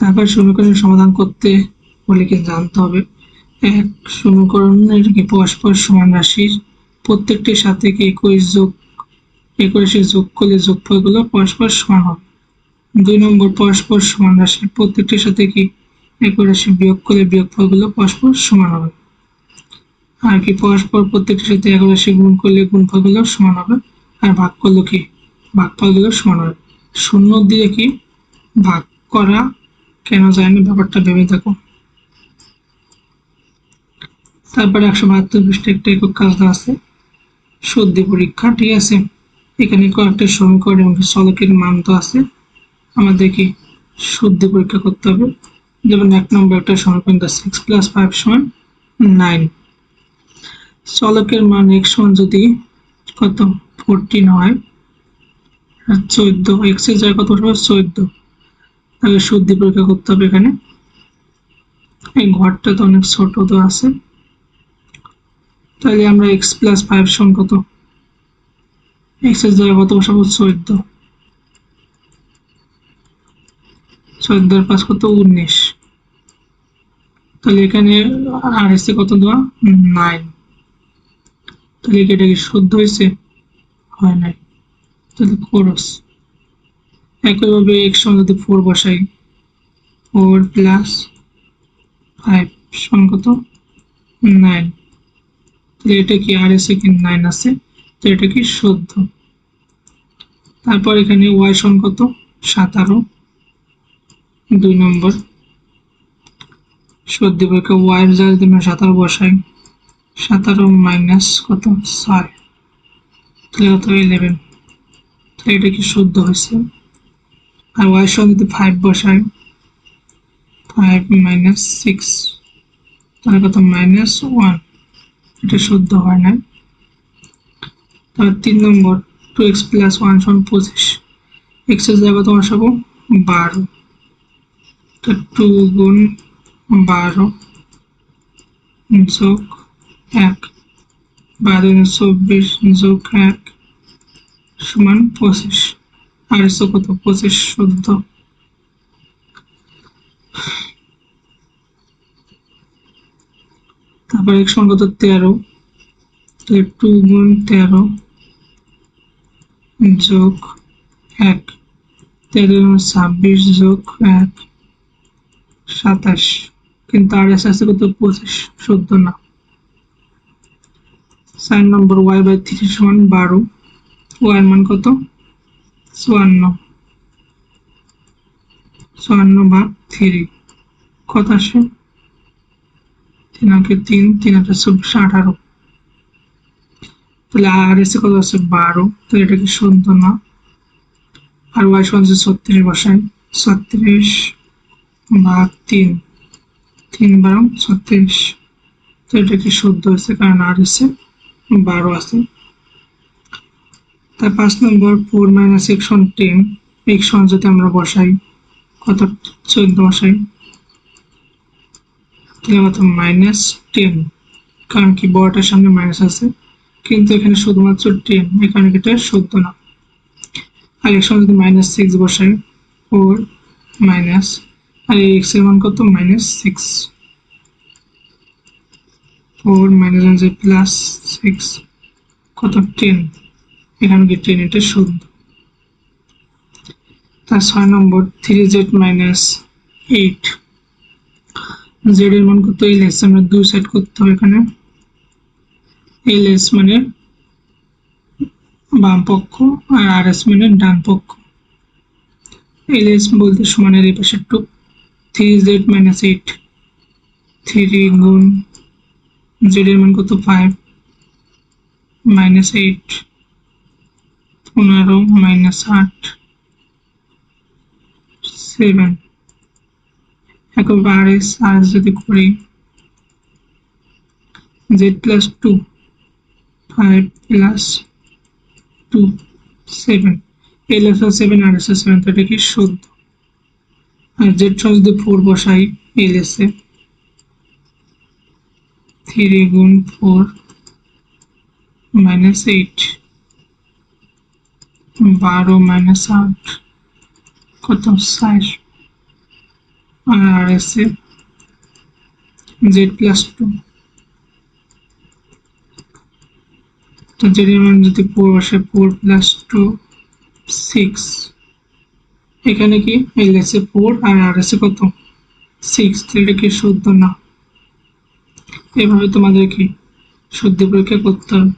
তারপর সমীকরণের সমাধান করতে হলে কি জানতে হবে? এক, সমীকরণের কি পরস্পর সমান রাশির প্রত্যেকটির সাথে কি একুশ যোগ একুশ যোগ করলে যোগফলগুলো পরস্পর সমান হবে দুই নম্বর, পরস্পর সমান রাশির প্রত্যেকটির সাথে কি একই রাশি বিয়োগ করলে বিয়োগফলগুলো পরস্পর সমান হবে? আর কি পরস্পর প্রত্যেকটির সাথে এক রাশি গুণ করলে গুণফলগুলো সমান হবে? আর ভাগ করলে কি? ভাগফলগুলো সমান হবে। শূন্য দিয়ে কি ভাগ করা কেন যায় না ব্যাপারটা ভেবে থাকো তারপরে একশো বাহাত্তর পৃষ্ঠে একটা একক কাজ আছে। সর্দি পরীক্ষা, ঠিক আছে? এখানে কয়েকটা সমীকরণ এবং চলকের মান তো আছে। আমাদের কি শুদ্ধি পরীক্ষা করতে হবে। যেমন এক নম্বর একটা সমীকরণ সিক্স প্লাস ফাইভ সমান নাইন চলকের মান এক্স সমান যদি কত? ফোরটিন হয়। চোদ্দ এক্সের জায়গায় কত বসবে? চোদ্দ। তাহলে শুদ্ধি পরীক্ষা করতে হবে এখানে। এই ঘরটা তো অনেক ছোট তো আছে। তাহলে আমরা এক্স প্লাস ফাইভ সমান কত? এক্সের জায়গায় কত বসাবো চোদ্দ। চোদ্দোর পাঁচ কত উনিশ। তাহলে এখানে আর এসে কত দেওয়া? নাইন তাহলে এটা কি শুদ্ধ হয়েছে? হয় নাই। তাহলে খরচ একইভাবে এক্স যদি ফোর বসাই। ফোর প্লাস ফাইভ সমান কত? নাইন তাহলে এটা কি আর এসে কি নাইন আছে? তো এটা কি শুদ্ধ তারপর এখানে ওয়াই সমান কত? সাতারো। দুই নম্বর। সর্দি পরীক্ষা জায়গায় যদি আমরা সাতারো বসাই। সাতারো মাইনাস কত? ছয়। তাহলে কত? ইলেভেন তাহলে এটা কি শুদ্ধ হয়েছে? আর ওয়াইয়ের সঙ্গে যদি ফাইভ বসাই ফাইভ মাইনাস সিক্স তাহলে কত? মাইনাস ওয়ান এটা শুদ্ধ হয় না। তারপর তিন নম্বর টু এক্স প্লাস ওয়ান সমান পঁচিশ। এক্সের জায়গা তোমার সব বারো। তো টু গুণ বারো যোগ এক। বারো চব্বিশ যোগ এক সমান পঁচিশ। এসো কত পঁচিশ চোদ্দ তারপর এক কত তেরো টু গুণ তেরো যোগ এক, তেরো ছাব্বিশ যোগ এক, সাতাশ। কিন্তু আর এস আছে কত? পঁচিশ, চোদ্দ না। সাইন নম্বর ওয়াই বাই থ্রি সমান বারো। ওয়াই মান কত? চুয়ান্ন। চুয়ান্ন ভাগ থ্রি। কত আসে? তিন আগে তিন তিন আটটা চব্বিশ আঠারো। তাহলে আর এসে কত আছে বারো। তাহলে এটা কি শুদ্ধ না? আর ওয়াই সমান ছত্রিশ বসাই ছত্রিশ ভাগ তিন। তিন বারো, ছত্রিশ। তো এটা কি শুদ্ধ হয়েছে? কারণ আর এসে বারো আছে তার পাঁচ নম্বর ফোর মাইনাস একশন টেন একশন যদি আমরা বসাই, কত চোদ্দ বসাই? তাহলে কত? মাইনাস টেন কারণ কি বড়টার সামনে মাইনাস আছে, কিন্তু এখানে শুধুমাত্র টেন এখানে এটা শুদ্ধ না। আর একশন যদি মাইনাস সিক্স বসাই ফোর মাইনাস আর এক্সের মান কত? Minus six four minus plus six কত? টেন এখানে কি টেন এটা শুদ্ধ তার ছয় নম্বর three Z minus eight Z এর মান কত? এই লেস আমরা দুই সাইড করতে হবে এখানে। এই লেস মানে বাম পক্ষ আর আর এস মানে ডান পক্ষ। এই লেস বলতে সমানের এই পাশের টুক। Three Z minus eight three গুণ জেড এর মান কত? ফাইভ মাইনাস এইট পনেরো মাইনাস আট সেভেন একবার এস আর যদি করি Z plus two five plus two seven L S আর সেভেন আর এস আর সেভেন তো এটা কি শুদ্ধ আর জেড সহ যদি ফোর বসাই এল এস এ থ্রি গুণ ফোর মাইনাস এইট বারো মাইনাস আট, কত? ষাট। R S Z plus two তো জেড এর মান যদি ফোর আসে ফোর প্লাস টু সিক্স এখানে কি? এল এস ফোর আর আর এস কত? সিক্স এটা কি শুদ্ধ? না। এভাবে তোমাদের কি শুদ্ধ পরীক্ষা করতে হবে।